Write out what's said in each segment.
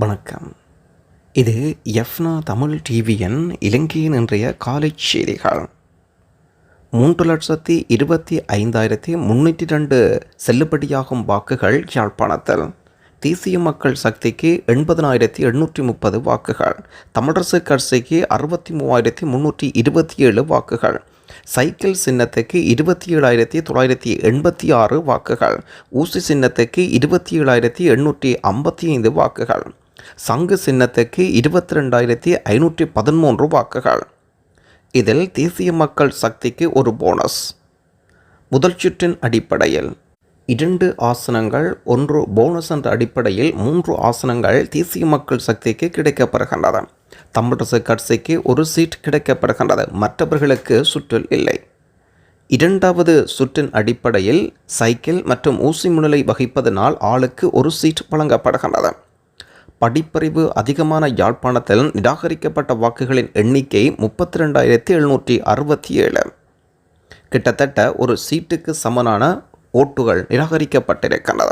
வணக்கம். இது எஃப்னா தமிழ் டிவியின் இலங்கையின் இன்றைய காலை செய்திகள். மூன்று லட்சத்தி இருபத்தி ஐந்தாயிரத்தி முன்னூற்றி ரெண்டு செல்லுபடியாகும் வாக்குகள் யாழ்ப்பாணத்தில். தேசிய மக்கள் சக்திக்கு எண்பதனாயிரத்தி எண்ணூற்றி முப்பது வாக்குகள். தமிழரசு கட்சிக்கு அறுபத்தி மூவாயிரத்தி முன்னூற்றி இருபத்தி ஏழு வாக்குகள். சைக்கிள் சின்னத்துக்கு இருபத்தி ஏழாயிரத்தி தொள்ளாயிரத்தி எண்பத்தி ஆறு வாக்குகள். ஊசி சின்னத்துக்கு இருபத்தி ஏழாயிரத்தி எண்ணூற்றி ஐம்பத்தி ஐந்து வாக்குகள். சங்கு சின்னத்துக்கு இருபத்தி ரெண்டாயிரத்தி ஐநூற்றி பதிமூன்று வாக்குகள். இதில் தேசிய மக்கள் சக்திக்கு ஒரு போனஸ். முதல் சுற்றின் அடிப்படையில் இரண்டு ஆசனங்கள் ஒன்று போனஸ் என்ற அடிப்படையில் மூன்று ஆசனங்கள் தேசிய மக்கள் சக்திக்கு கிடைக்கப்படுகின்றன. தமிழரசு கட்சிக்கு ஒரு சீட் கிடைக்கப்படுகின்றது மற்றவர்களுக்கு சுற்றில் இல்லை. இரண்டாவது சுற்றின் அடிப்படையில் சைக்கிள் மற்றும் ஊசி முன்னிலை வகிப்பதனால் ஆளுக்கு ஒரு சீட் வழங்கப்படுகின்றது. படிப்பறிவு அதிகமான யாழ்ப்பாணத்தில் நிராகரிக்கப்பட்ட வாக்குகளின் எண்ணிக்கை முப்பத்தி ரெண்டாயிரத்தி எழுநூற்றி அறுபத்தி ஏழு. கிட்டத்தட்ட ஒரு சீட்டுக்கு சமனான ஓட்டுகள் நிராகரிக்கப்பட்டிருக்கின்றன.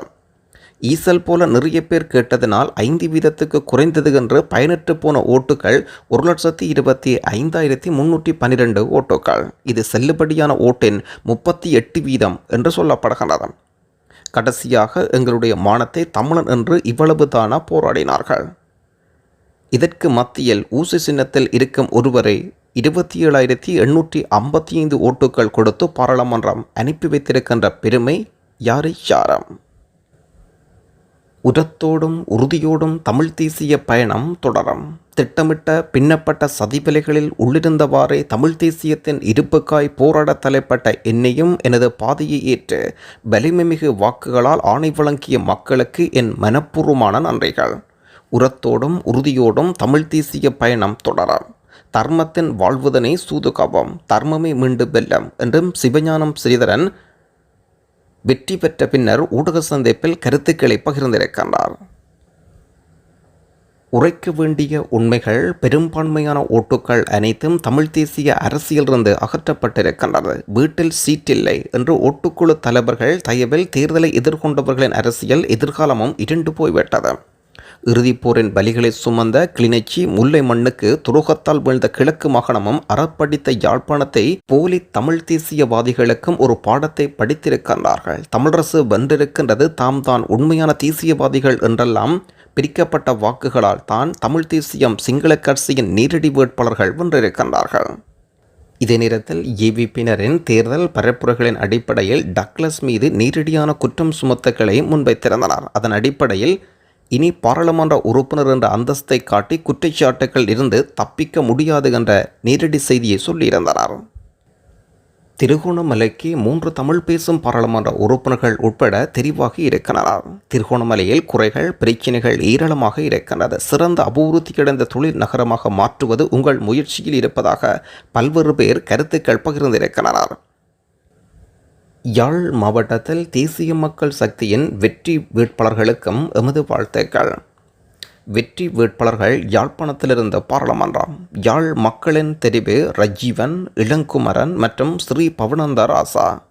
ஈசல் போல நிறைய பேர் கேட்டதனால் ஐந்து வீதத்துக்கு குறைந்தது என்று பயனற்று போன ஓட்டுகள் ஒரு லட்சத்தி இருபத்தி ஐந்தாயிரத்தி முன்னூற்றி பன்னிரெண்டு ஓட்டுகள். இது செல்லுபடியான ஓட்டின் முப்பத்தி எட்டு வீதம் என்று சொல்லப்படுகின்றது. கடைசியாக எங்களுடைய மானத்தை தமிழன் என்று இவ்வளவு தானா போராடினார்கள். இதற்கு மத்தியில் ஊசி சின்னத்தில் இருக்கும் ஒருவரை இருபத்தி ஏழாயிரத்தி எண்ணூற்றி ஐம்பத்தி ஐந்து ஓட்டுகள் கொடுத்து பாராளுமன்றம் அனுப்பி வைத்திருக்கின்ற பெருமை யாரை யாரம்? உரத்தோடும் உறுதியோடும் தமிழ் தேசிய பயணம் தொடரும். திட்டமிட்ட பின்னப்பட்ட சதிவலைகளில் உள்ளிருந்தவாறே தமிழ் தேசியத்தின் இருப்புக்காய் போராட தலைப்பட்ட என்னையும் எனது பாதையை ஏற்று வலிமைமிகு வாக்குகளால் ஆணை வழங்கிய மக்களுக்கு என் மனப்பூர்வமான நன்றிகள். உரத்தோடும் உறுதியோடும் தமிழ் தேசிய பயணம் தொடரும். தர்மத்தின் வாழ்வுதனை சூதுகாவம் தர்மமே மீண்டு வெல்லம் என்றும் சிவஞானம் ஸ்ரீதரன் வெற்றி பெற்ற பின்னர் ஊடக சந்திப்பில் கருத்துக்களை பகிர்ந்திருக்கின்றார். உரைக்க வேண்டிய உண்மைகள் பெரும்பான்மையான ஓட்டுக்கள் அனைத்தும் தமிழ் தேசிய அரசியலிருந்து அகற்றப்பட்டிருக்கின்றது. வீட்டில் சீட்டில்லை என்று ஓட்டுக்குழு தலைவர்கள் தயவில் தேர்தலை எதிர்கொண்டவர்களின் அரசியல் எதிர்காலமும் இருண்டு போய்விட்டது. இறுதிப் போரின் பலிகளை சுமந்த கிளிநொச்சி முல்லை மண்ணுக்கு துரோகத்தால் வீழ்ந்த கிழக்கு மாகாணமும் அறப்படித்த யாழ்ப்பாணத்தை போலி தமிழ் தேசியவாதிகளுக்கும் ஒரு பாடத்தை படித்திருக்கின்றார்கள். தமிழரசு வென்றிருக்கின்றது தாம் தான் உண்மையான தேசியவாதிகள் என்றெல்லாம் பிரிக்கப்பட்ட வாக்குகளால் தான் தமிழ் தேசியம் சிங்கள கட்சியின் நேரடி வேட்பாளர்கள் வென்றிருக்கின்றார்கள். இதே நேரத்தில் ஏவிபியினரின் தேர்தல் பரப்புரைகளின் அடிப்படையில் டக்ளஸ் மீது நேரடியான குற்றம் சுமத்துக்களை முன்வைத்திருந்தனர். அதன் அடிப்படையில் இனி பாராளுமன்ற உறுப்பினர் என்ற அந்தஸ்தை காட்டி குற்றச்சாட்டுகள் இருந்து தப்பிக்க முடியாது என்ற நேரடி செய்தியை சொல்லியிருந்தனர் திருகோணமலைக்கு மூன்று தமிழ் பேசும் பாராளுமன்ற உறுப்பினர்கள் உட்பட தெரிவாகி இருக்கின்றனர் திருகோணமலையில் குறைகள் பிரச்சினைகள் ஏராளமாக இருக்கின்றது. சிறந்த அபிவிருத்தியடைந்த தொழில் நகரமாக மாற்றுவது உங்கள் முயற்சியில் இருப்பதாக பல்வேறு பேர் கருத்துக்கள் பகிர்ந்திருக்கின்றனர் யாழ் மாவட்டத்தில் தேசிய மக்கள் சக்தியின் வெற்றி வேட்பாளர்களுக்கும் எமது வாழ்த்துக்கள். வெற்றி வேட்பாளர்கள் யாழ்ப்பாணத்திலிருந்த பாராளுமன்றம். யாழ் மக்களின் தெரிவு ரஜீவன் இளங்குமரன் மற்றும் ஸ்ரீ பவனந்த ராசா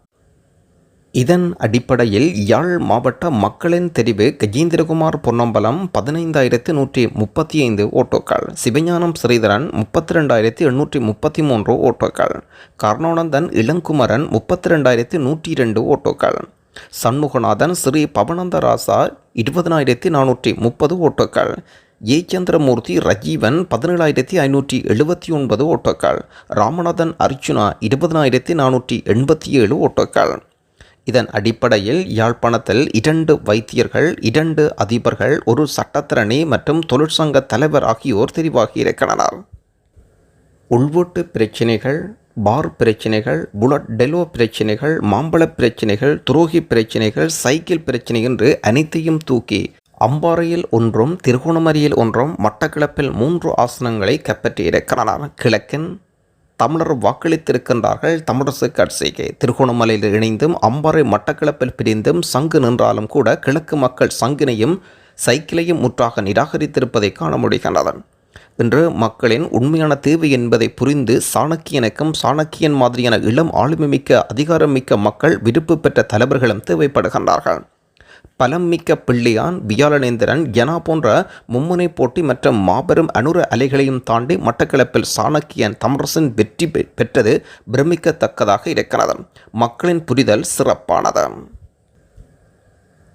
இதன் அடிப்படையில் யாழ் மாவட்ட மக்களின் தெரிவு கஜேந்திரகுமார் பொன்னம்பலம் பதினைந்தாயிரத்து நூற்றி முப்பத்தி ஐந்து ஓட்டோக்கள் சிவஞானம் ஸ்ரீதரன் முப்பத்தி ரெண்டாயிரத்தி எண்ணூற்றி முப்பத்தி மூன்று ஓட்டோக்கள் கர்ணானந்தன் இளங்குமரன் முப்பத்தி ரெண்டாயிரத்தி நூற்றி இரண்டு ஓட்டோக்கள் சண்முகநாதன் ஸ்ரீ பவனந்தராசா இருபதனாயிரத்தி நானூற்றி முப்பது ஓட்டோக்கள் ஏ சந்திரமூர்த்தி ரஜீவன் பதினேழாயிரத்தி ஐநூற்றி எழுபத்தி ஒன்பது ஓட்டோக்கள் ராமநாதன் அர்ச்சுனா இருபதனாயிரத்தி நானூற்றி எண்பத்தி ஏழு ஓட்டோக்கள். இதன் அடிப்படையில் யாழ்ப்பாணத்தில் இரண்டு வைத்தியர்கள் இரண்டு அதிபர்கள் ஒரு சட்டத்திரணி மற்றும் தொழிற்சங்க தலைவர் ஆகியோர் தெரிவாகியிருக்கின்றனர் உள்வீட்டு பிரச்சினைகள் பார் பிரச்சினைகள் புலட் டெலோ பிரச்சினைகள் மாம்பழ பிரச்சினைகள் துரோகி பிரச்சினைகள் சைக்கிள் பிரச்சினை என்று அனைத்தையும் தூக்கி அம்பாறையில் ஒன்றும் திருகோணமரியில் ஒன்றும் மட்டக்கிழப்பில் மூன்று ஆசனங்களை கைப்பற்றியிருக்கிறார் கிழக்கின் தமிழர் வாக்களித்திருக்கின்றார்கள். தமிழரசு கட்சிக்கு திருகோணமலையில் இணைந்தும் அம்பாறை மட்டக்களப்பில் பிரிந்தும் சங்கு நின்றாலும் கூட கிழக்கு மக்கள் சங்கினையும் சைக்கிளையும் முற்றாக நிராகரித்திருப்பதை காண முடிகின்றது. இன்று மக்களின் உண்மையான தேவை என்பதை புரிந்து சாணக்கியனுக்கும் சாணக்கியன் மாதிரியான இளம் ஆளுமை மிக்க மக்கள் விருப்பு பெற்ற தலைவர்களும் தேவைப்படுகின்றார்கள். பலம் மிக்க பிள்ளையான் வியாழனேந்திரன் ஜனா போன்ற மும்முனை போட்டி மற்றும் மாபெரும் அனுர அலைகளையும் தாண்டி மட்டக்களப்பில் சாணக்கியன் தமரசன் வெற்றி பெற்றது பிரமிக்கத்தக்கதாக இருக்கிறது. மக்களின் புரிதல் சிறப்பானது.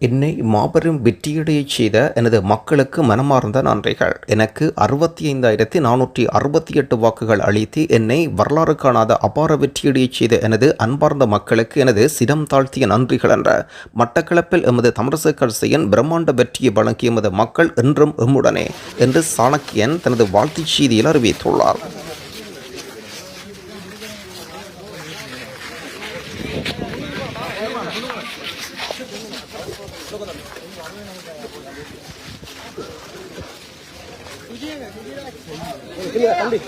என்னை மாபெரும் வெற்றியடையச் செய்த எனது மக்களுக்கு மனமார்ந்த நன்றிகள். எனக்கு அறுபத்தி ஐந்தாயிரத்தி நானூற்றி அறுபத்தி எட்டு வாக்குகள் அளித்து என்னை வரலாறு காணாத அபார வெற்றியடையச் செய்த எனது அன்பார்ந்த மக்களுக்கு எனது சிரம் தாழ்த்திய நன்றிகள் என்ற மட்டக்களப்பில் எமது தமிரசு கட்சியின் பிரம்மாண்ட வெற்றியை வழங்கிய எமது மக்கள் என்றும் எம்முடனே என்று சாணக்கியன் தனது வாழ்த்துச் செய்தியில் அறிவித்துள்ளார். நாட்டில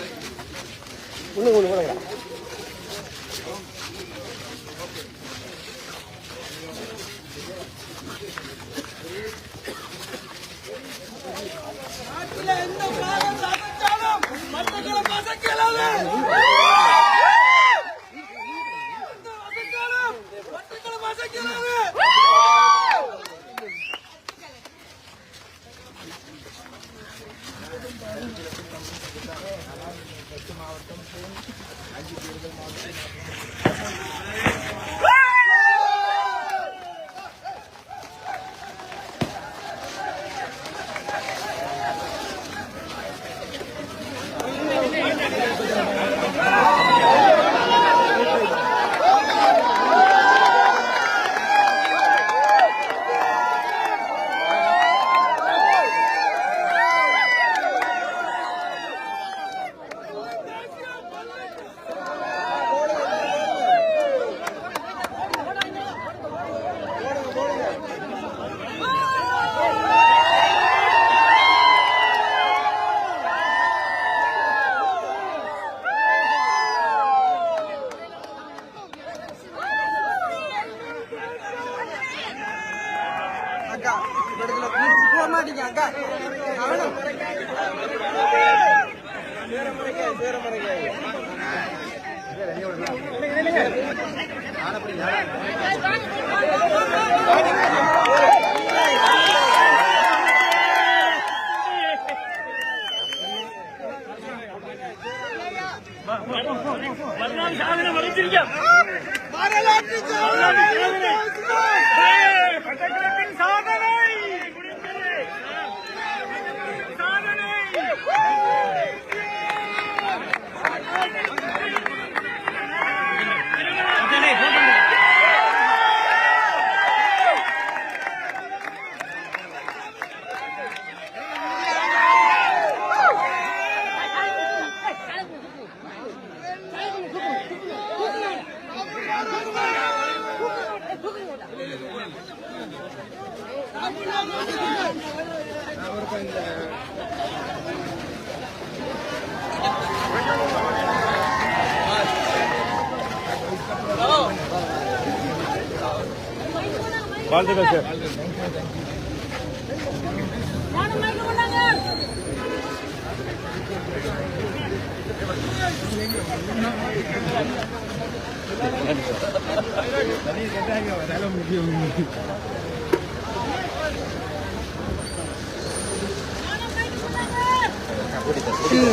வாழ்த்துக்கள் சார்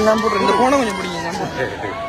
நான் போட்டு இந்த போன கொஞ்சம் பிடிங்க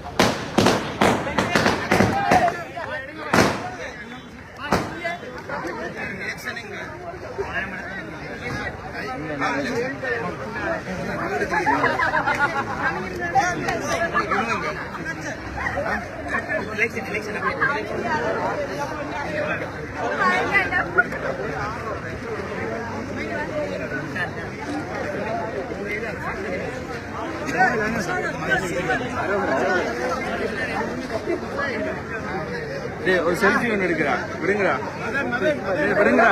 ஒரு செல்ஃபி ஒன்று எடுக்கிறா. விடுங்கடா. விடுங்கடா.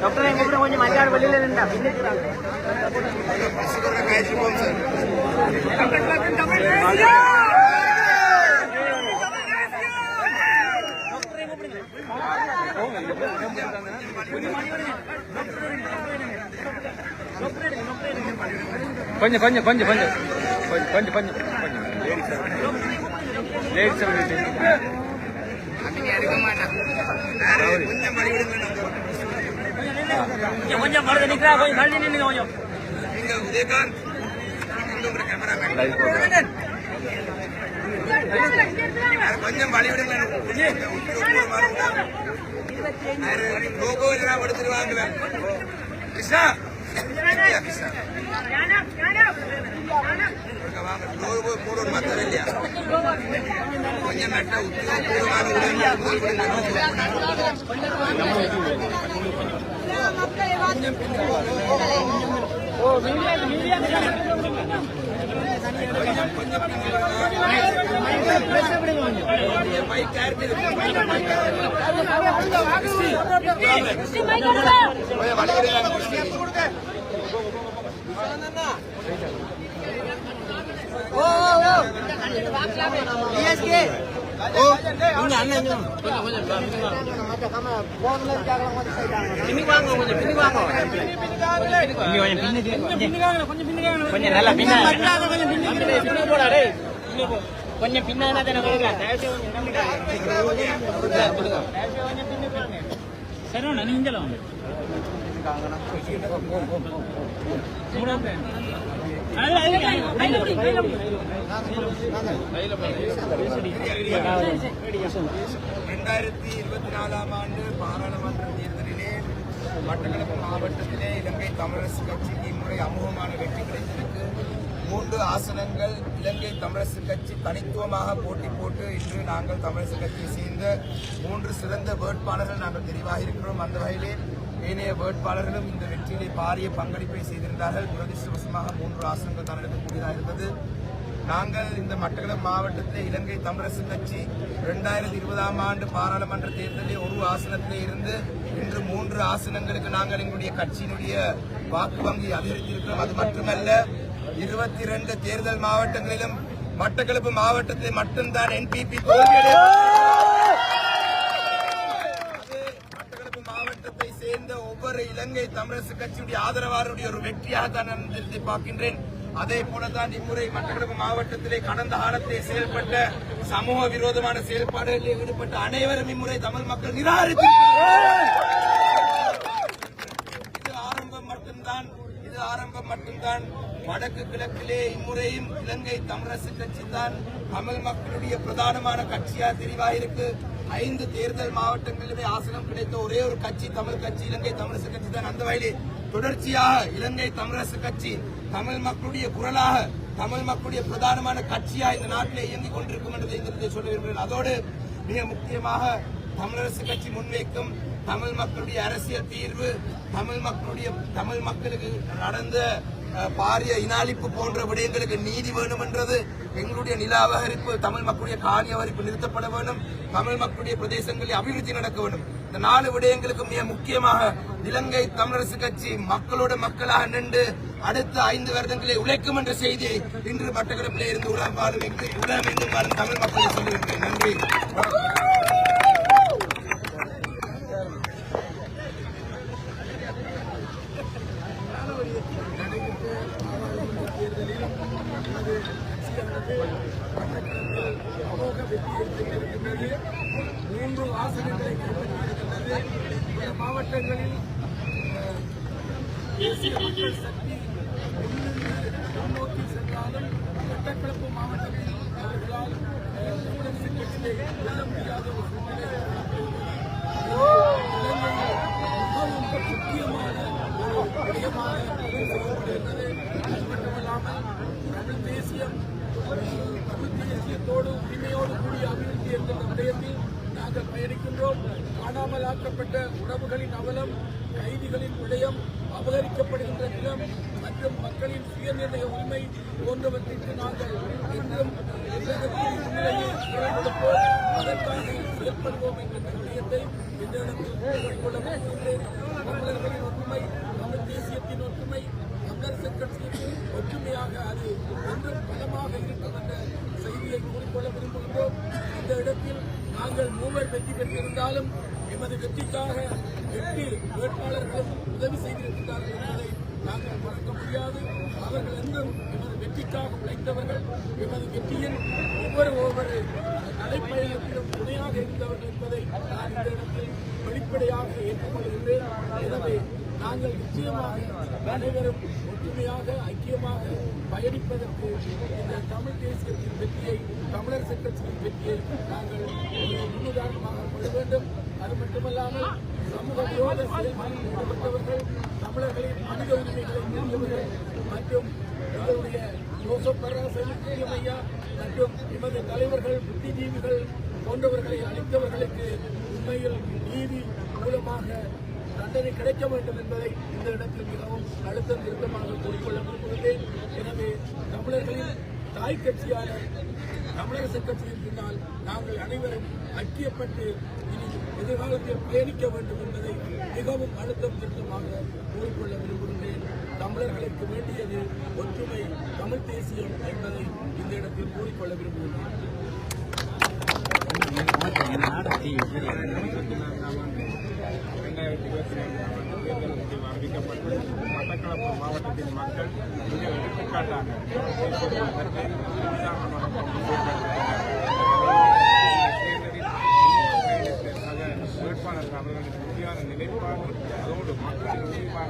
ಡಾಕ್ಟರ್ ಹೆಂಗೊಬ್ರು ಕೊಂಚ ಮಾತಾಡಿ ಬರಲಿಲ್ಲ ಡಾಕ್ಟರ್ கொஞ்சம் கொஞ்சம் கொஞ்சம் கொஞ்சம். கொஞ்சம் கொஞ்சம் கொஞ்சம். லேடிஸ் லேடிஸ் கொஞ்சம் மருந்து நிக்கிறா கொஞ்சம் தள்ளி நின்னுங்க கொஞ்சம் கொஞ்சம் வழிவிடுங்க லோகோ எல்லாம் எடுத்துருவாங்க கிருஷ்ணா கொஞ்சம் நட்ட உத்தியோகபூர்வமான கொஞ்சம் வலிக்கிறேன் கொஞ்சம் நல்லா பின்னாடி தானே கொடுக்குறேன் தயவுசெய்து கொஞ்சம் நீங்களும் ரெண்டாயிரத்தி இருபத்தி நாலாம் ஆண்டு பாராளுமன்ற தேர்தலிலே மட்டக்களப்பு மாவட்டத்திலே இலங்கை தமிழரசு கட்சிக்கு இம்முறை அமோகமான வெற்றி கிடைத்திருக்கு. மூன்று ஆசனங்கள் இலங்கை தமிழரசு கட்சி தனித்துவமாக போட்டி போட்டு இன்று நாங்கள் தமிழரசு கட்சியை சேர்ந்த மூன்று சிறந்த வேட்பாளர்கள் நாங்கள் தெரிவாக இருக்கிறோம். அந்த வகையிலே ஏனைய வேட்பாளர்களும் இந்த வெற்றியிலே பாரிய பங்களிப்பை செய்திருந்தார்கள். துரதிருஷ்டவசமாக மூன்று ஆசனங்கள் தான் எடுக்கக்கூடியதாக இருந்தது. நாங்கள் இந்த மட்டக்களப்பு மாவட்டத்தில் இலங்கை தமிழரசு கட்சி இரண்டாயிரத்தி இருபதாம் ஆண்டு பாராளுமன்ற தேர்தலில் ஒரு ஆசனத்திலே இருந்து இன்று மூன்று ஆசனங்களுக்கு நாங்கள் எங்களுடைய கட்சியினுடைய வாக்கு வங்கி அதிகரித்திருக்கிறோம். அது மட்டுமல்ல இருபத்தி இரண்டு தேர்தல் மாவட்டங்களிலும் மட்டக்களப்பு மாவட்டத்தில் மட்டும்தான் என்பிபி மட்டக்களப்பு ஒரு இலங்கை தமிழரசு கட்சியுடைய ஆதரவாளருடைய ஒரு வெற்றியாக தான் நான் நிறுத்தி பார்க்கின்றேன். அதே போலதான் இம்முறை மட்டக்களப்பு மாவட்டத்திலே கடந்த காலத்திலே செயல்பட்ட சமூக விரோதமான செயல்பாடுகளில் ஈடுபட்ட அனைவரும் இம்முறை தமிழ் மக்கள் இது ஆரம்பம் மட்டும்தான் இது ஆரம்பம் மட்டும்தான். வடக்கு கிழக்கிலே இம்முறையும் இலங்கை தமிழரசு கட்சி தான் தமிழ் மக்களுடைய பிரதானமான கட்சியா தெரிவாயிருக்கு. ஐந்து தேர்தல் மாவட்டங்களிலுமே ஆசனம் கிடைத்த ஒரே ஒரு கட்சி தமிழ் கட்சி இலங்கை தமிழரசு கட்சி தான் அந்த வகையிலே தொடர்ச்சியாக இலங்கை தமிழரசு கட்சி தமிழ் மக்களுடைய குரலாக தமிழ் மக்களுடைய பிரதானமான கட்சியா இந்த நாட்டிலே இயங்கிக் கொண்டிருக்கும் என்பதை இந்த சொல்ல விரும்புகிறேன். அதோடு மிக முக்கியமாக தமிழரசு கட்சி முன்வைக்கும் தமிழ் மக்களுடைய அரசியல் தீர்வு தமிழ் மக்களுடைய தமிழ் மக்களுக்கு நடந்த பாரிய இனாளிப்பு போன்ற விடயங்களுக்கு நீதி வேண்டும் என்றது எங்களுடைய நில அபகரிப்பு தமிழ் மக்களுடைய காணி அபகரிப்பு நிறுத்தப்பட வேண்டும் தமிழ் மக்களுடைய பிரதேசங்களில் அபிவிருத்தி நடக்க வேண்டும். இந்த நாலு விடயங்களுக்கு மிக முக்கியமாக இலங்கை தமிழரசு கட்சி மக்களோட மக்களாக நின்று அடுத்த ஐந்து வருடங்களை உழைக்கும் என்ற செய்தியை இன்று மட்டக்களப்பிலே இருந்து உலகம் வாழும் எங்கு- உலகம் எங்கும் வாழும் தமிழ் மக்களை சொல்லியிருக்கிறேன். நன்றி மூன்று ஆசனங்களை கைப்பற்றியிருக்கின்றது பல மாவட்டங்களில் அஹ், தேசிய மக்கள் சக்தி முன்னின்று முன்னோக்கி சென்றாலும் மட்டக்களப்பு மாவட்டத்தில் அவர்களால் அஹ், தமிழரசு கட்சியை வெல்ல முடியாத ஒரு சூழ்நிலை காணாமல் ஆக்கப்பட்ட உறவுகளின் அவலம் கைதிகளின் விடயம் அபகரிக்கப்படுகின்ற நிலம் மற்றும் மக்களின் சுயநிர்ணய உரிமை போன்றவற்றிற்கு நாங்கள் என்றும் உலகத்தின் முன்னிலையில் குரல் கொடுப்போம் அதற்காக செயல்படுவோம் என்கின்ற விடயத்தை இந்த இடத்தில் கூறிக்கொள்ள விரும்புகின்றேன் தமிழர்களின் ஒற்றுமை தமிழ் தேசியத்தின் ஒற்றுமை தமிழரசுக் கட்சியின் ஒற்றுமையாக அது என்றும் பலமாக இருக்கும் என்ற செய்தியை கூறிக்கொள்ள விரும்புகின்றோம் இந்த இடத்தில் நாங்கள் மூவர் வெற்றி பெற்றிருந்தாலும் எமது வெற்றிக்காக எட்டு வேட்பாளர்களும் உதவி செய்திருக்கிறார்கள் என்பதை நாங்கள் மறக்க முடியாது. அவர்கள் என்றும் எமது வெற்றிக்காக உழைத்தவர்கள் எமது வெற்றியில் ஒவ்வொரு ஒவ்வொரு நடைப்பயணத்திலும் துணையாக இருந்தவர்கள் என்பதை நான் இந்த இடத்தில் வெளிப்படையாக ஏற்றுக்கொள்கின்றேன். எனவே நாங்கள் நிச்சயமாக அனைவரும் ஒற்றுமையாக ஐக்கியமாக பயணிப்பதற்கு இந்த தமிழ் தேசியத்தின் வெற்றியை தமிழர் சட்டத்தின் வெற்றியை நாங்கள் முன்னுதாரணமாக கொள்ள வேண்டும். அது மட்டுமல்லாமல் சமூக தமிழர்களின் மனித உரிமைகளை மீறியவர்கள் மற்றும் எங்களுடைய ஜோசப் பராசரி ஐயா மற்றும் எமது தலைவர்கள் புத்திஜீவிகள் போன்றவர்களை அளித்தவர்களுக்கு உண்மையில் நீதி மூலமாக தண்டனை கிடைக்க வேண்டும் என்பதை இந்த இடத்தில் மிகவும் அழுத்தம் திருத்தமாக கூறிக்கொள்ள விரும்புகிறேன் எனவே தமிழர்களின் தாய் கட்சியான தமிழரசு கட்சியின் பின்னால் நாங்கள் அனைவரும் ஐக்கியப்பட்டு இனி எதிர்காலத்தில் பயணிக்க வேண்டும் என்பதை மிகவும் அழுத்தம் திருத்தமாக கூறிக்கொள்ள விரும்புகின்றேன். தமிழர்களுக்கு வேண்டியது ஒற்றுமை தமிழ் தேசியம் என்பதை இந்த இடத்தில் கூறிக்கொள்ள விரும்புகின்றேன். ரெண்டாயிரத்தி இருபத்தி ரெண்டாம் ஆண்டு தேர்தல் முடிவு அறிவிக்கப்பட்டு மட்டக்களப்பு மாவட்டத்தின் மக்கள் மிக எடுத்துக்காட்டாக செயல்படுவதற்கு உற்சாகமான சக வேட்பாளர்கள் அவர்களுக்கு உறுதியான நிலைப்பாடு அதோடு மக்களின்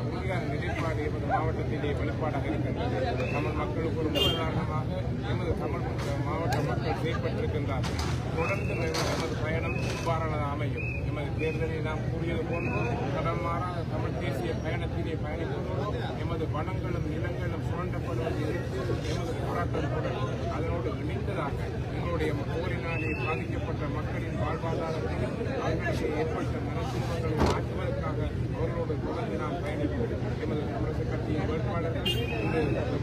உறுதியான நிலைப்பாடு எமது மாவட்டத்திலே வெளிப்பாடாக இருக்கின்றது தமிழ் மக்களுக்கு ஒரு உதாரணமாக எமது தமிழ் மாவட்ட மக்கள் செயற்பட்டிருக்கின்றார்கள் தொடர்ந்து எமது பயணம் இவ்வாறானது அமையும் எமது தேர்தலில் நாம் கூறியது போன்று கடன் மாறாத தமிழ் தேசிய பயணத்திலே பயணிக்கின்றோம் எமது வனங்களும் நிலங்களும் சுரண்டப்படுவதை எதிர்த்து எமது போராட்டம் தொடரும் அதனோடு இணைந்ததாக எங்களுடைய போரினாலே பாதிக்கப்பட்ட மக்களின் வாழ்வாதாரத்தையும் அவர்களுக்கு ஏற்பட்ட மனத்துன்பங்களை மாற்றுவதற்காக அவர்களோடு தொடர்ந்து நாம் பயணிப்போம். எமது தமிழக கட்சியின் வேட்பாளர்கள்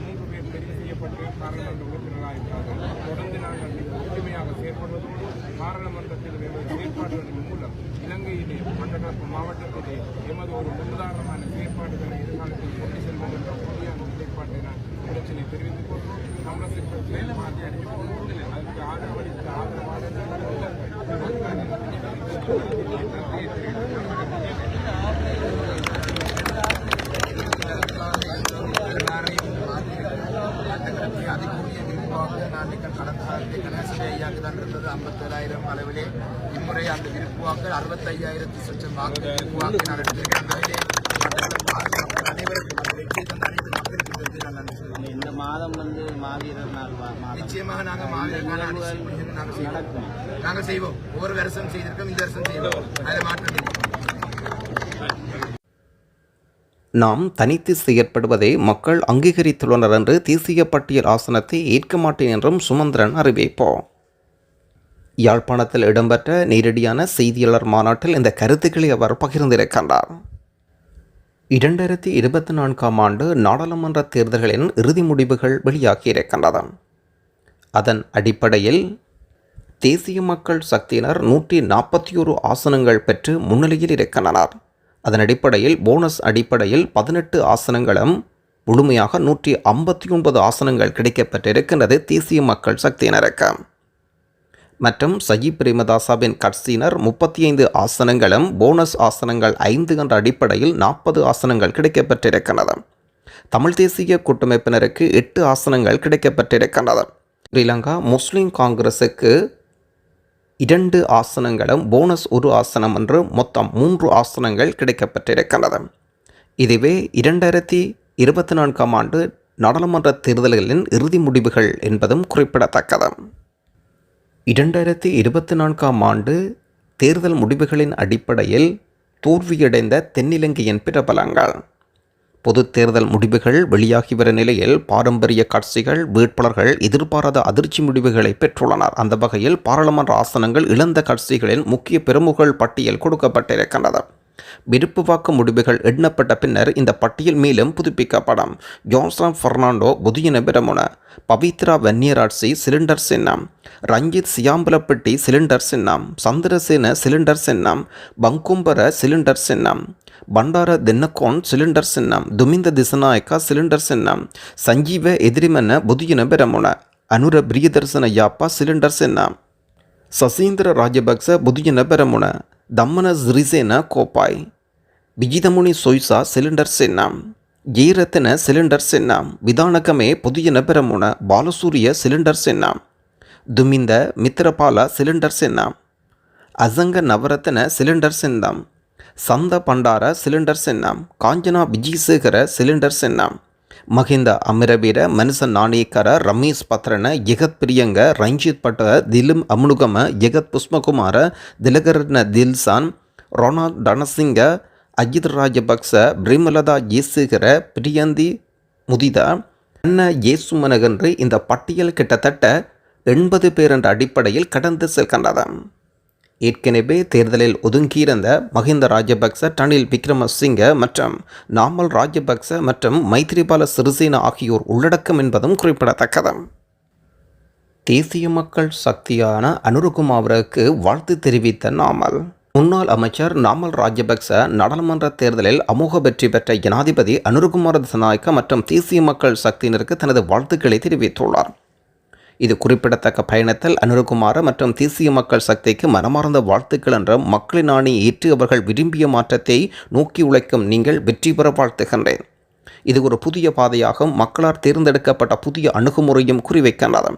மூன்று பேர் தெரிவு செய்யப்பட்டு பாராளுமன்ற உறுப்பினர் இருக்கிறார்கள் தொடர்ந்து நாங்கள் மிக ஒற்றுமையாக செயற்படுவதோடு பாராளுமன்றத்தில் எமது செயற்பாடுகளின் மூலம் இலங்கையிலே மட்டக்களப்பு மாவட்டத்திலே எமது ஒரு முன்னுதாரணமான செயற்பாடுகளை எதிர்காலத்தில் கொண்டு செல்வோம் என்ற உறுதியான நிலைப்பாட்டை நான் பிரச்சனை தெரிவித்துக் கொள்வோம் தமிழக கட்சியை மாற்றி அனுப்பி அதற்கு ஆதரவளித்த அதுக்குரிய விருப்பாக நான் கடந்த காலத்தில் கணேசன் ஐயாக்கு தான் இருந்தது ஐம்பத்தேழாயிரம் அளவிலே இம்முறை அந்த விருப்பு வாக்கு அறுபத்தையாயிரத்தி சொச்சம் வாக்கு விருப்பு வாக்கு நான் எடுத்திருக்கிறேன் அனைவருக்கும் வெற்றி தந்த அனைத்து நன்றி. இந்த மாதம் வந்து மாவீரர் நாள் நிச்சயமாக நாங்கள் மாவீரர் நாங்கள் செய்வோம். நாங்கள் செய்வோம். ஒவ்வொரு வருஷம் செய்திருக்கோம் இந்த வருஷம் செய்வோம். அதில் மாற்றம். நாம் தனித்து செயற்படுவதை மக்கள் அங்கீகரித்துள்ளனர் என்று தேசிய பட்டியல் ஆசனத்தை ஏற்க மாட்டேன் என்றும் சுமந்திரன் அறிவிப்போ. யாழ்ப்பாணத்தில் இடம்பெற்ற நேரடியான செய்தியாளர் மாநாட்டில் இந்த கருத்துக்களை அவர் பகிர்ந்திருக்கின்றார். இரண்டாயிரத்தி இருபத்தி நான்காம் ஆண்டு நாடாளுமன்ற தேர்தல்களின் இறுதி முடிவுகள் வெளியாகியிருக்கின்றன அதன் அடிப்படையில் தேசிய மக்கள் சக்தியினர் நூற்றி நாற்பத்தி ஒரு ஆசனங்கள் பெற்று முன்னிலையில் இருக்கின்றனர். அதன் அடிப்படையில் போனஸ் அடிப்படையில் பதினெட்டு ஆசனங்களும் முழுமையாக நூற்றி ஐம்பத்தி ஒன்பது ஆசனங்கள் கிடைக்கப்பட்டிருக்கின்றது தேசிய மக்கள் சக்தியினருக்கு. மற்றும் சஜிப் பிரேமதாசாவின் கட்சியினர் முப்பத்தி ஐந்து ஆசனங்களும் போனஸ் ஆசனங்கள் ஐந்து என்ற அடிப்படையில் நாற்பது ஆசனங்கள் கிடைக்கப்பெற்றிருக்கின்றன. தமிழ் தேசிய கூட்டமைப்பினருக்கு எட்டு ஆசனங்கள் கிடைக்கப்பெற்றிருக்கின்றன. ஸ்ரீலங்கா முஸ்லிம் காங்கிரஸுக்கு இரண்டு ஆசனங்களும் போனஸ் ஒரு ஆசனம் என்று மொத்தம் மூன்று ஆசனங்கள் கிடைக்கப்பெற்றிருக்கின்றன. இதுவே இரண்டாயிரத்தி இருபத்தி நான்காம் ஆண்டு நாடாளுமன்ற தேர்தல்களின் இறுதி முடிவுகள் என்பதும் குறிப்பிடத்தக்கது. இரண்டாயிரத்தி இருபத்தி நான்காம் ஆண்டு தேர்தல் முடிவுகளின் அடிப்படையில் தோல்வியடைந்த தென்னிலங்கையின் பிரபலங்கள் பொது தேர்தல் முடிவுகள் வெளியாகி வரும் நிலையில் பாரம்பரிய கட்சிகள் வேட்பாளர்கள் எதிர்பாராத அதிர்ச்சி முடிவுகளை பெற்றுள்ளனர். அந்த வகையில் பாராளுமன்ற ஆசனங்கள் இழந்த கட்சிகளின் முக்கிய பெருமுகள் பட்டியல் கொடுக்கப்பட்டிருக்கின்றது. விருப்புவாக்கு முடிவுகள் எண்ணப்பட்ட பின்னர் இந்த பட்டியல் மேலும் புதுப்பிக்கப்படும். ஜோன்சன் ஃபெர்னாண்டோ புதியன பிரமுன பவித்ரா வன்னியராட் சிலிண்டர் சின்னம். ரஞ்சித் சியாம்புலப்பட்டி சிலிண்டர் சின்னம். சந்திரசேன சிலிண்டர் சின்னம். பங்கும்பர சிலிண்டர் சின்னம். பண்டார தின்னகோன் சிலிண்டர் சின்னம். துமிந்த திசநாயக்கா சிலிண்டர் சின்னம். சஞ்சீவ எதிரிமன புதியன பிரமுன அனுர பிரியதர்சன யாப்பா சிலிண்டர் சின்னம். சசீந்திர ராஜபக்ச புதிய நபரமுன દમન ઝ્રીસેન கோப்பாய். விஜிதமுனி சொய்சா சிலிண்டர் சென்னாம். ஜெயரத்ன சிலிண்டர் சென்னாம். விதானகமே புதிய நபரமுன பாலசூரிய சிலிண்டர் சென்னாம். துமிந்த மித்திரபால சிலிண்டர் சென்னாம். அசங்க நவரத்தன சிலிண்டர் சென்னாம் சந்த பண்டார சிலிண்டர் சென்னாம். காஞ்சனா விஜயசேகர சிலிண்டர் சென்னாம். மஹிந்த அமிரவீர மனுஷன் நாணயக்கார ரமேஷ் பத்ரன ஜெகத் பிரியங்க ரஞ்சித் பட்ட திலும் அம்னுகம ஜெகத் புஷ்மகுமார திலகரன தில்சான் ரொனால்ட் ரணசிங்க அஜித் ராஜபக்ச பிரேமலதா இயேசுகிற பிரியந்தி முதிதா அண்ண இயேசுமனகன்று இந்த பட்டியல் கிட்டத்தட்ட எண்பது பேர் என்ற அடிப்படையில் கடந்து செல்கின்றதாம் ஏற்கனவே தேர்தலில் ஒதுங்கியிருந்த மஹிந்த ராஜபக்ச டனில் விக்ரமசிங்க மற்றும் நாமல் ராஜபக்ச மற்றும் மைத்ரிபால சிறிசேனா ஆகியோர் உள்ளடக்கம் என்பதும் குறிப்பிடத்தக்கது. தேசிய மக்கள் சக்தியான அனுருகுமாருக்கு வாழ்த்து தெரிவித்த நாமல். முன்னாள் அமைச்சர் நாமல் ராஜபக்ச நாடாளுமன்ற தேர்தலில் அமோக வெற்றி பெற்ற ஜனாதிபதி அனுருகுமார திசநாயக்க மற்றும் தேசிய மக்கள் சக்தியினருக்கு தனது வாழ்த்துக்களை தெரிவித்துள்ளார். இது குறிப்பிடத்தக்க பயணத்தில் அனுருகுமார மற்றும் தேசிய மக்கள் சக்திக்கு மனமார்ந்த வாழ்த்துக்கள் என்ற மக்களின் ஆணி ஏற்று அவர்கள் விரும்பிய மாற்றத்தை நோக்கி உழைக்கும் நீங்கள் வெற்றி பெற வாழ்த்துகின்றேன். இது ஒரு புதிய பாதையாகும். மக்களால் தேர்ந்தெடுக்கப்பட்ட புதிய அணுகுமுறையும் குறிவைக்கின்றது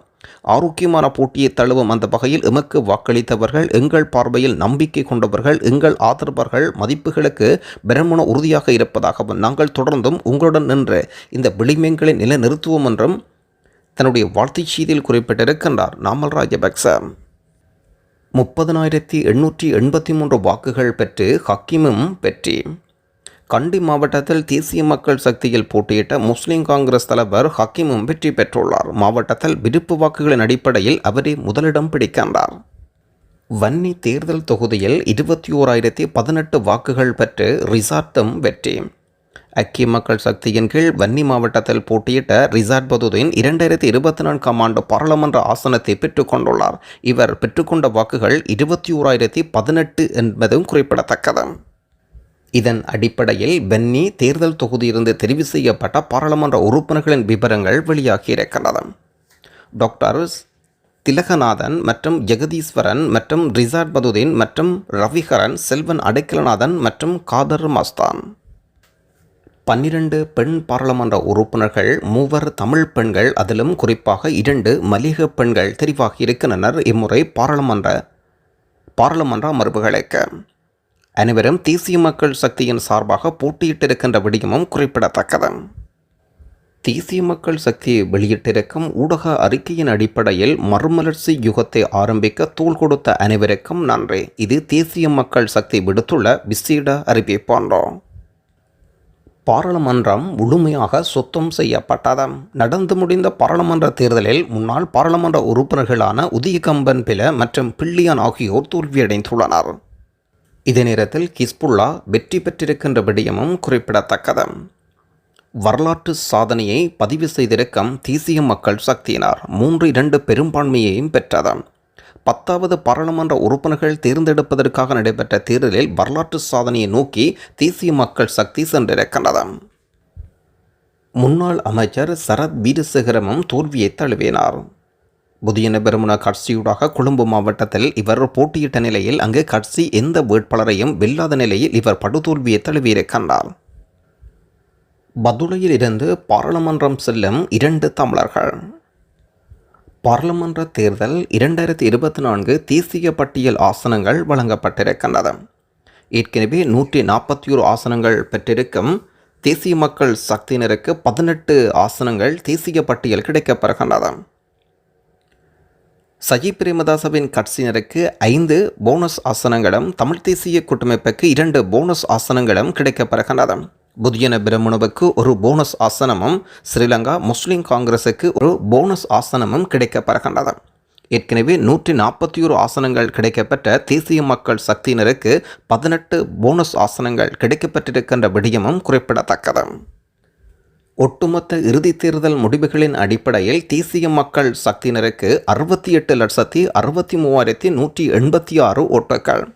ஆரோக்கியமான போட்டியை தழுவும் அந்த வகையில் எமக்கு வாக்களித்தவர்கள் எங்கள் பார்வையில் நம்பிக்கை கொண்டவர்கள் எங்கள் ஆதரவர்கள் மதிப்புகளுக்கு பிரமண உறுதியாக இருப்பதாகவும் நாங்கள் தொடர்ந்தும் உங்களுடன் நின்று இந்த விளிமெங்களை நிலைநிறுத்துவோம் என்றும் தன்னுடைய வாழ்த்துச் செய்தியில் குறிப்பிட்டிருக்கின்றார். நாமல் ராஜபக்ச. முப்பதனாயிரத்தி எண்ணூற்றி எண்பத்தி மூன்று வாக்குகள் பெற்று ஹக்கீமும் பெற்றி கண்டி மாவட்டத்தில் தேசிய மக்கள் சக்தியில் போட்டியிட்ட முஸ்லிம் காங்கிரஸ் தலைவர் ஹக்கீமும் வெற்றி பெற்றுள்ளார். மாவட்டத்தில் விருப்பு வாக்குகளின் அடிப்படையில் அவரே முதலிடம் பிடிக்கின்றார். வன்னி தேர்தல் தொகுதியில் இருபத்தி ஓராயிரத்தி பதினெட்டு வாக்குகள் பெற்று ரிசார்ட்டும் வெற்றி. ஐக்கிய மக்கள் சக்தியின் கீழ் வன்னி மாவட்டத்தில் போட்டியிட்ட ரிசார்ட் பதுதீன் இரண்டாயிரத்தி இருபத்தி நான்காம் ஆண்டு பாராளுமன்ற ஆசனத்தை பெற்றுக்கொண்டுள்ளார் இவர் பெற்றுக்கொண்ட வாக்குகள் இருபத்தி ஓராயிரத்தி பதினெட்டு என்பதும் குறிப்பிடத்தக்கது. இதன் அடிப்படையில் பென்னி தேர்தல் தொகுதியிலிருந்து தெரிவு செய்யப்பட்ட பாராளுமன்ற உறுப்பினர்களின் விவரங்கள் வெளியாகியிருக்கிறது டாக்டர் திலகநாதன் மற்றும் ஜெகதீஸ்வரன் மற்றும் ரிசார்ட் பதுதீன் மற்றும் ரவிகரன் செல்வன் அடைக்கலநாதன் மற்றும் காதர் மஸ்தான். பன்னிரண்டு பெண் பாராளுமன்ற உறுப்பினர்கள் மூவர் தமிழ் பெண்கள் அதிலும் குறிப்பாக இரண்டு மலிக பெண்கள் தெரிவாகி இருக்கின்றனர். இம்முறை பாராளுமன்ற பாராளுமன்ற அமர்வுகளுக்கு அனைவரும் தேசிய மக்கள் சக்தியின் சார்பாக போட்டியிட்டிருக்கின்ற விடயமும் குறிப்பிடத்தக்கது. தேசிய மக்கள் சக்தி வெளியிட்டிருக்கும் ஊடக அறிக்கையின் அடிப்படையில் மறுமலர்ச்சி யுகத்தை ஆரம்பிக்க தூள் கொடுத்த அனைவருக்கும் நன்றி. இது தேசிய மக்கள் சக்தி விடுத்துள்ள விசேட அறிவிப்பாண்டோம் பாராளுமன்றம் முழுமையாக சுத்தம் செய்யப்பட்டது நடந்து முடிந்த பாராளுமன்ற தேர்தலில் முன்னாள் பாராளுமன்ற உறுப்பினர்களான உதயகம்பன் பில மற்றும் பிள்ளியான் ஆகியோர் தோல்வியடைந்துள்ளனர். இதே நேரத்தில் கிஸ்புல்லா வெற்றி பெற்றிருக்கின்ற விடயமும் குறிப்பிடத்தக்கது வரலாற்று சாதனையை பதிவு செய்திருக்கும் தேசிய மக்கள் சக்தியினர் மூன்று இரண்டு பெரும்பான்மையையும் பெற்றது பத்தாவது பாராளுமன்ற உறுப்பினர்கள் தேர்ந்தெடுப்பதற்காக நடைபெற்ற தேர்தலில் வரலாற்று சாதனையை நோக்கி தேசிய மக்கள் சக்தி சென்றிருக்கின்றது முன்னாள் அமைச்சர் சரத் வீரசேகரமும் தோல்வியை தழுவினார். புதியன பெருமுன கட்சியூடாக கொழும்பு மாவட்டத்தில் இவர் போட்டியிட்ட நிலையில் அங்கு கட்சி எந்த வேட்பாளரையும் வெல்லாத நிலையில் இவர் படுதோல்வியை தழுவியிருக்கின்றார் பதுளையில் இருந்து பாராளுமன்றம் செல்லும் இரண்டு தமிழர்கள். பாராளுமன்ற தேர்தல் இரண்டாயிரத்தி இருபத்தி நான்கு தேசிய பட்டியல் ஆசனங்கள் வழங்கப்பட்டிருக்கின்றது. ஏற்கனவே நூற்றி நாற்பத்தி ஒரு ஆசனங்கள் பெற்றிருக்கும் தேசிய மக்கள் சக்தியினருக்கு பதினெட்டு ஆசனங்கள் தேசிய பட்டியல் கிடைக்கப்பெறுகின்றது. சஜி பிரேமதாசவின் கட்சியினருக்கு ஐந்து போனஸ் ஆசனங்களும் தமிழ் தேசிய கூட்டமைப்புக்கு இரண்டு போனஸ் ஆசனங்களும் கிடைக்கப்பெறுகின்றது. புதியன பிரமுனவுக்கு ஒரு போனஸ் ஆசனமும் ஸ்ரீலங்கா முஸ்லீம் காங்கிரஸுக்கு ஒரு போனஸ் ஆசனமும் கிடைக்கப்பெறுகின்றது. ஏற்கனவே நூற்றி நாற்பத்தி ஒரு ஆசனங்கள் கிடைக்கப்பெற்ற தேசிய மக்கள் சக்தியினருக்கு பதினெட்டு போனஸ் ஆசனங்கள் கிடைக்கப்பெற்றிருக்கின்ற விடயமும் குறிப்பிடத்தக்கது. ஒட்டுமொத்த இறுதித் தேர்தல் முடிவுகளின் அடிப்படையில் தேசிய மக்கள் சக்தியினருக்கு அறுபத்தி எட்டு லட்சத்தி அறுபத்தி மூவாயிரத்தி நூற்றி எண்பத்தி ஆறு ஓட்டுகள்.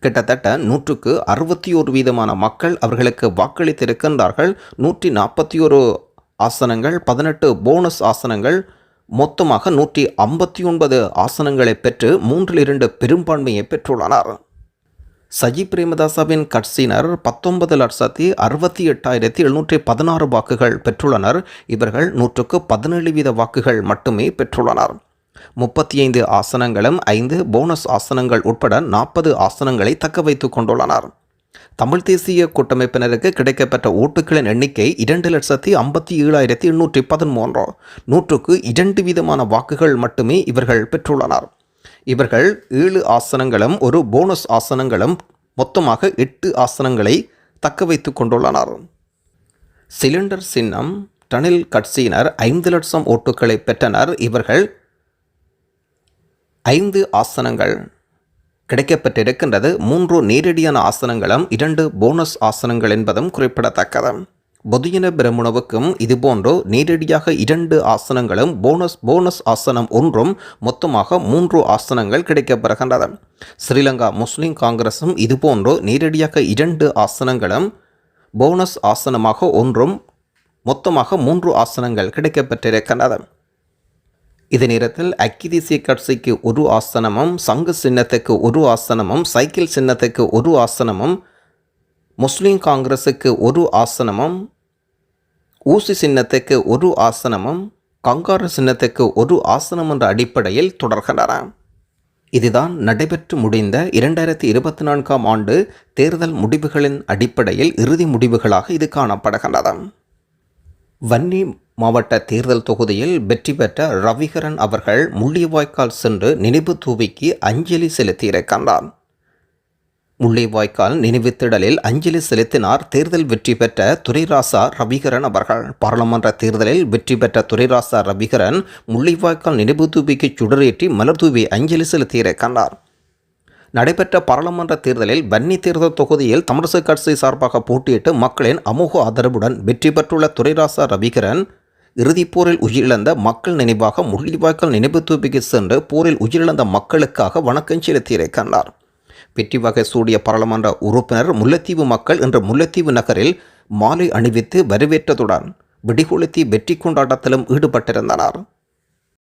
கிட்டத்தட்ட நூற்றுக்கு அறுபத்தி ஒரு வீதமான மக்கள் அவர்களுக்கு வாக்களித்திருக்கின்றார்கள். நூற்றி நாற்பத்தி ஒரு ஆசனங்கள் பதினெட்டு போனஸ் ஆசனங்கள் மொத்தமாக நூற்றி ஐம்பத்தி ஒன்பது ஆசனங்களை பெற்று மூன்றில் இரண்டு பெரும்பான்மையை பெற்றுள்ளனர். சஜி பிரேமதாசாவின் கட்சியினர் பத்தொன்பது லட்சத்தி அறுபத்தி எட்டாயிரத்தி எழுநூற்றி பதினாறு வாக்குகள் பெற்றுள்ளனர். இவர்கள் நூற்றுக்கு பதினேழு வீத வாக்குகள் மட்டுமே பெற்றுள்ளனர். முப்பத்தி ஐந்து ஆசனங்களும் ஐந்து போனஸ் ஆசனங்கள் உட்பட நாற்பது ஆசனங்களை தக்க வைத்துக் கொண்டுள்ளனர். தமிழ் தேசிய கூட்டமைப்பினருக்கு கிடைக்கப்பெற்ற ஓட்டுகளின் எண்ணிக்கை இரண்டு லட்சத்தி ஐம்பத்தி ஏழாயிரத்தி எண்ணூற்றி பதிமூன்று. நூற்றுக்கு இரண்டு வீதமான வாக்குகள் மட்டுமே இவர்கள் பெற்றுள்ளனர். இவர்கள் ஏழு ஆசனங்களும் ஒரு போனஸ் ஆசனங்களும் மொத்தமாக எட்டு ஆசனங்களை தக்க வைத்துக் கொண்டுள்ளனர். சிலிண்டர் சின்னம் டனில் கட்சியினர் ஐந்து லட்சம் ஓட்டுகளை பெற்றனர். இவர்கள் ஐந்து ஆசனங்கள் கிடைக்கப்பட்டிருக்கின்றது. மூன்று நேரடியான ஆசனங்களும் இரண்டு போனஸ் ஆசனங்கள் என்பதும் குறிப்பிடத்தக்கது பொதுஜன பிரமுனவுக்கும் இதுபோன்று நேரடியாக இரண்டு ஆசனங்களும் போனஸ் போனஸ் ஆசனம் ஒன்றும் மொத்தமாக மூன்று ஆசனங்கள் கிடைக்கப்பெறுகின்றது. ஸ்ரீலங்கா முஸ்லிம் காங்கிரசும் இதுபோன்று நேரடியாக இரண்டு ஆசனங்களும் போனஸ் ஆசனமாக ஒன்றும் மொத்தமாக மூன்று ஆசனங்கள் கிடைக்கப்பெற்றிருக்கின்றது. இது நேரத்தில் ஐக்கிய தேசிய கட்சிக்கு ஒரு ஆசனமும் சங்கு சின்னத்துக்கு ஒரு ஆசனமும் சைக்கிள் சின்னத்துக்கு ஒரு ஆசனமும் முஸ்லீம் காங்கிரஸுக்கு ஒரு ஆசனமும் ஊசி சின்னத்துக்கு ஒரு ஆசனமும் கங்காரு சின்னத்துக்கு ஒரு ஆசனம் என்ற அடிப்படையில் தொடர்கின்றன. இதுதான் நடைபெற்று முடிந்த இரண்டாயிரத்தி இருபத்தி நான்காம் ஆண்டு தேர்தல் முடிவுகளின் அடிப்படையில் இறுதி முடிவுகளாக இது காணப்படுகின்றது. வன்னி மாவட்ட தேர்தல் தொகுதியில் வெற்றி பெற்ற ரவிகரன் அவர்கள் முள்ளிவாய்க்கால் சென்று நினைவு தூவிக்கு அஞ்சலி செலுத்தியிருக்கின்றார். முள்ளிவாய்க்கால் நினைவுத்திடலில் அஞ்சலி செலுத்தினார். தேர்தல் வெற்றி பெற்ற துரைராசா ரவிகரன் அவர்கள். பாராளுமன்ற தேர்தலில் வெற்றி பெற்ற துரைராசா ரவிகரன் முள்ளிவாய்க்கால் நினைவு தூவிக்கு சுடரேற்றி மலர் தூவி அஞ்சலி செலுத்தியிருக்கின்றார். நடைபெற்ற பாராளுமன்ற தேர்தலில் வன்னி தேர்தல் தொகுதியில் தமிழிசை கட்சி சார்பாக போட்டியிட்டு மக்களின் அமோக ஆதரவுடன் வெற்றி பெற்றுள்ள துரைராசா ரவிகரன் இறுதிப் போரில் உயிரிழந்த மக்கள் நினைவாக முள்ளிவாய்க்கால் நினைவு தூபிக்கு சென்று போரில் உயிரிழந்த மக்களுக்காக வணக்கம் செலுத்தியிருக்கின்றார் வெற்றி வகை சூடிய பாராளுமன்ற உறுப்பினர் முல்லைத்தீவு மக்கள் இன்று முல்லைத்தீவு நகரில் மாலை அணிவித்து வரவேற்றதுடன் வெடிகுளுத்தி வெற்றி கொண்டாட்டத்திலும் ஈடுபட்டிருந்தனர்.